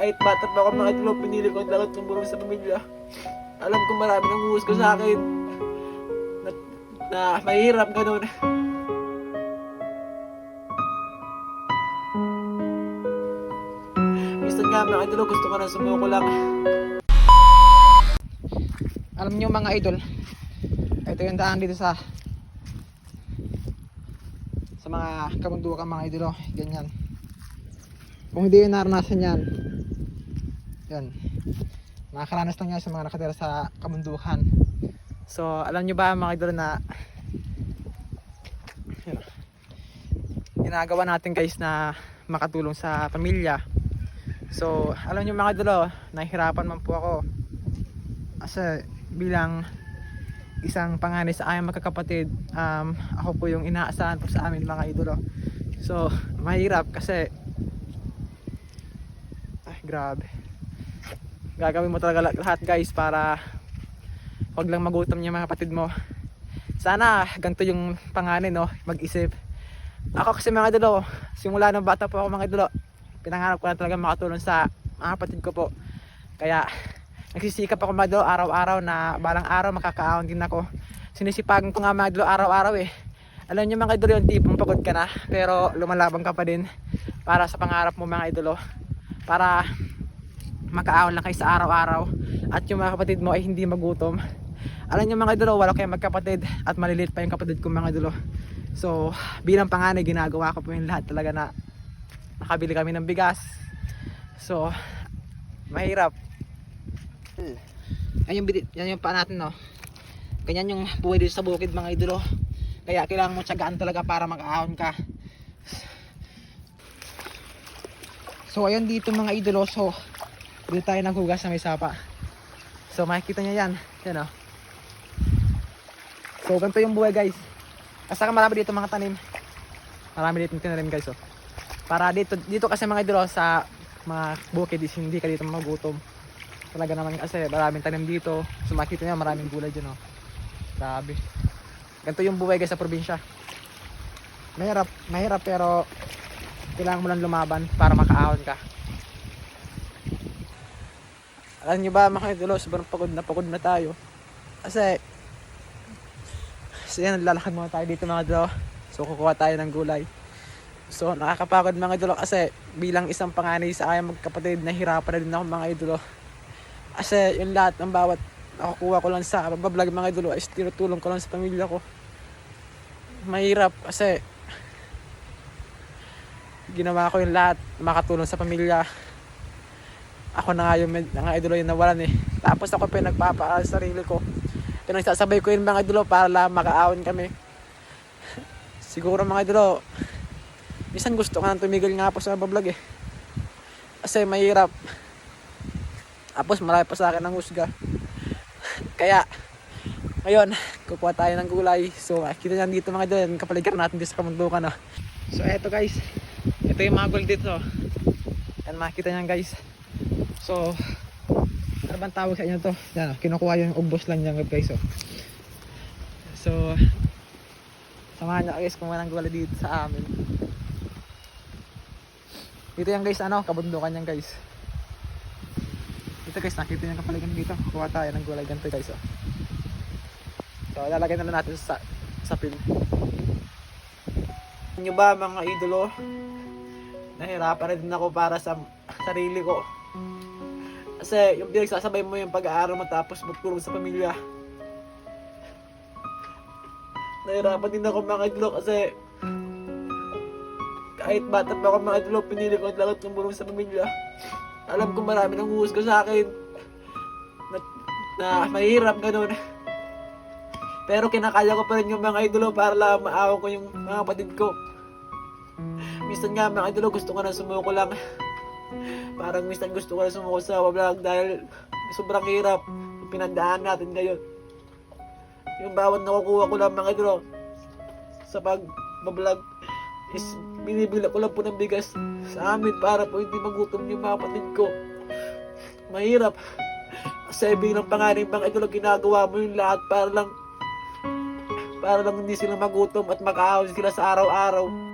Kahit bata pa ako mga idolo, pinili ko ang lahat tumulong sa pamilya. Alam ko marami nang huhusga sa akin. Na, na mahirap ganun. Minsan nga mga idolo, gusto ko na sumuko lang. Alam niyo mga idol, ito yung daan dito sa sa mga kabundukan mga idol, ganyan. Kung hindi yung naranasan yan, yan. Nakakaranas lang yan sa mga nakatira sa kabundukan. So, alam niyo ba mga idol na yun, ginagawa natin guys na makatulong sa pamilya. So, alam niyo mga idol, oh, nahihirapan man po ako. Kasi bilang isang panganay sa aming magkakapatid, um, ako po yung inaasahan po sa amin mga idolo. So, mahirap kasi ay grabe. Gagawin mo talaga lahat guys para wag lang magutom yung mga kapatid mo. Sana ganito yung panganay no, mag-isip. Ako kasi mga idolo, simula ng bata po ako mga idolo, pinangarap ko na talaga makatulong sa mga kapatid ko po. Kaya nagsisikap ako mga idolo araw-araw na balang araw makakaahon din ako. Sinisipagan ko nga mga idolo araw-araw eh. Alam niyo mga idolo yung tipong pagod ka na pero lumalabang ka pa din para sa pangarap mo mga idolo. Para makaahon lang kayo sa araw-araw at yung mga kapatid mo ay hindi magutom. Alam niyo mga idolo, wala kayong magkapatid at maliliit pa yung kapatid ko mga idolo. So, bilang panganay, ginagawa ko po yung lahat talaga na nakabili kami ng bigas. So, mahirap. Yan yung, yan yung paa natin, no? Ganyan yung buhay dito sa bukid, mga idolo. Kaya kailangan mo tiyagaan talaga para makaahon ka. So, ayun dito mga idolo. So, dito tayo naghugas sa may sapa. So, makikita nyo yan. Yan, oh. So, ganito yung buhay, guys. Asa ka marami dito mga tanim. Marami dito tinanim, guys, oh. Para dito, dito kasi mga idolo sa mga bukid is hindi ka dito magutom talaga naman kasi maraming tanim dito so makita nyo maraming gulay dyan oh. grabe ganito yung buhay guys sa probinsya mahirap mahirap pero kailangan mo lang lumaban para makaahon ka alam nyo ba mga idolo sobrang pagod na pagod na tayo kasi so yan lalakad muna tayo dito mga idolo so kukuha tayo ng gulay So nakakapagod mga idolo kasi bilang isang panganay sa ayang magkapatid nahirapan na din ako mga idolo. Kasi yung lahat ng bawat nakukuha ko lang sa vlog mga idolo is tinutulong ko lang sa pamilya ko. Mahirap kasi ginawa ko yung lahat makatulong sa pamilya. Ako na nga yung mga idolo yung nawalan eh. Tapos ako pa yung nagpapaaral sa sarili ko. Pinagsasabay ko yun mga idolo para lang makaawon kami. Siguro mga idolo, Minsan gusto ko nang tumigil nga po sa vlog eh. Kasi mahirap. Tapos marami pa sa akin ng husga. Kaya, ngayon, kukuha tayo ng gulay. So, kita nyo dito mga doon, kapaligiran natin dito sa kamundukan. Oh. So, eto guys. Ito yung mga gulay dito. Yan, makikita nyo guys. So, ano bang tawag sa inyo to? Yan, kinukuha yung ubos lang yan guys. Oh. So, samahan nyo guys kung walang gulay dito sa amin. Dito yan guys, ano, kabundukan yan guys. Dito guys, nakita yung kapaligan dito. Kuha tayo ng gulay ganito guys. Oh. So, lalagay na lang natin sa, sa pin. nyo ba mga idolo? Nahirapan na din ako para sa sarili ko. Kasi yung pinagsasabay mo yung pag-aaral mo tapos magtulong sa pamilya. Nahirapan din ako mga idolo kasi kahit bata pa ako mga idolo, pinili ko ang lahat tumulong sa pamilya. Alam ko marami nang huhusga sa akin. Na, na mahirap ganun. Pero kinakaya ko pa rin yung mga idolo para lang maawa ko yung mga kapatid ko. Minsan nga mga idolo gusto ko na sumuko lang. Parang minsan gusto ko na sumuko sa vlog dahil sobrang hirap yung pinandaan natin ngayon. Yung bawat nakukuha ko lang mga idolo sa pag-vlog is binibila ko lang po ng bigas sa amin para po hindi magutom yung mga kapatid ko. Mahirap. Kasi bilang pangaring mga idolo ginagawa mo yung lahat para lang para lang hindi sila magutom at makaahon sila sa araw-araw.